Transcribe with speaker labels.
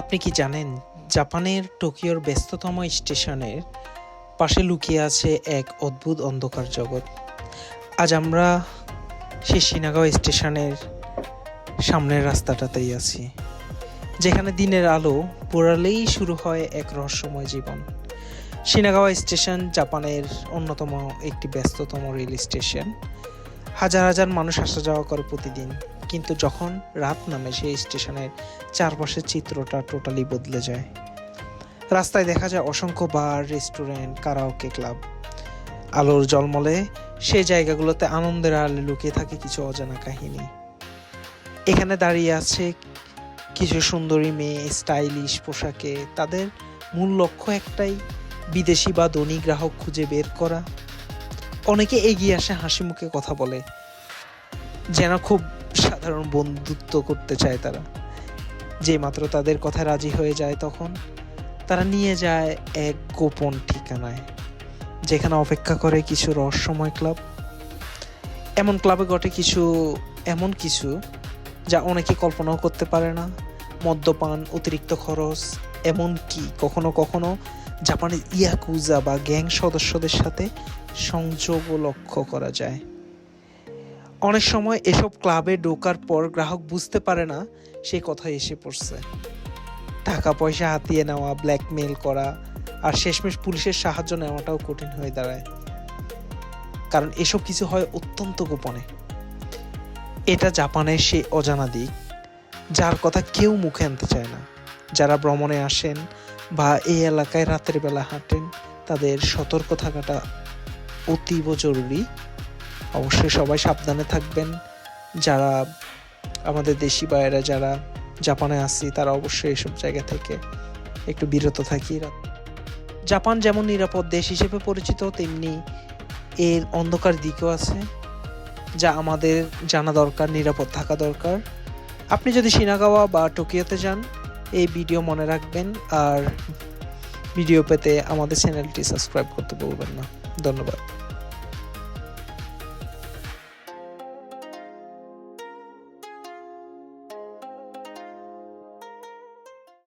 Speaker 1: আপনি কি জানেন, জাপানের টোকিওর ব্যস্ততম স্টেশনের পাশে লুকিয়ে আছে এক অদ্ভুত অন্ধকার জগৎ। আজ আমরা সেই সিনাগাঁও স্টেশনের সামনের রাস্তাটাতেই আছি, যেখানে দিনের আলো পোড়ালেই শুরু হয় এক রহস্যময় জীবন। সিনাগাওয়া স্টেশন জাপানের অন্যতম একটি ব্যস্ততম রেল স্টেশন। হাজার হাজার মানুষ আসা যাওয়া করে প্রতিদিন। কিন্তু যখন রাত নামে সেই স্টেশনের চারপাশের চিত্রটা টোটালি বদলে যায়। রাস্তায় দেখা যায় অসংখ্য বার, রেস্টুরেন্ট, কারাওকে ক্লাব। আলোর জলমলে সেই জায়গাগুলোতে আনন্দের আলে লুকিয়ে থাকে কিছু অজানা কাহিনী। এখানে দাঁড়িয়ে আছে কিছু সুন্দরী মেয়ে, স্টাইলিশ পোশাকে। তাদের মূল লক্ষ্য একটাই, বিদেশি বা ধনী গ্রাহক খুঁজে বের করা। অনেকে এগিয়ে আসে হাসি মুখে কথা বলে, যেন খুব সাধারণ বন্ধুত্ব করতে চায় তারা। যে মাত্র তাদের কথা রাজি হয়ে যায় তখন তারা নিয়ে যায় এক গোপন ঠিকানায়, যেখানে অপেক্ষা করে কিছু রহস্যময় ক্লাব। এমন ক্লাবে ঘটে কিছু, এমন কিছু যা অনেকে কল্পনাও করতে পারে না। মদ্যপান, অতিরিক্ত খরচ এমন কি কখনো কখনো জাপানের ইয়াকুজা বা গ্যাং সদস্যদের সাথে সংযোগও লক্ষ্য করা যায়। অনেক সময় এসব ক্লাবে ঢোকার পর গ্রাহক বুঝতে পারে না সে কথা এসে পড়ছে। টাকা পয়সা হাতিয়ে নেওয়া ব্ল্যাকমেল করা আর শেষমেশ পুলিশের সাহায্য নেওয়াটাও কঠিন হয়ে দাঁড়ায়। কারণ এসব কিছু হয় অত্যন্ত গোপনে। এটা জাপানের সেই অজানা দিক, যার কথা কেউ মুখে আনতে চায় না। যারা ভ্রমণে আসেন বা এই এলাকায় রাতের বেলা হাঁটেন, তাদের সতর্ক থাকাটা অতীব জরুরি। অবশ্যই সবাই সাবধানে থাকবেন। যারা আমাদের দেশি বাইরা যারা জাপানে আসি তারা অবশ্যই এসব জায়গা থেকে একটু বিরত থাকি। জাপান যেমন নিরাপদ দেশ হিসেবে পরিচিত, তেমনি এর অন্ধকার দিকও আছে, যা আমাদের জানা দরকার, নিরাপদ থাকা দরকার। আপনি যদি সিনাগাওয়া বা টোকিওতে যান এই ভিডিও মনে রাখবেন আর ভিডিও পেতে আমাদের চ্যানেলটি সাবস্ক্রাইব করতে বলবেন না। ধন্যবাদ।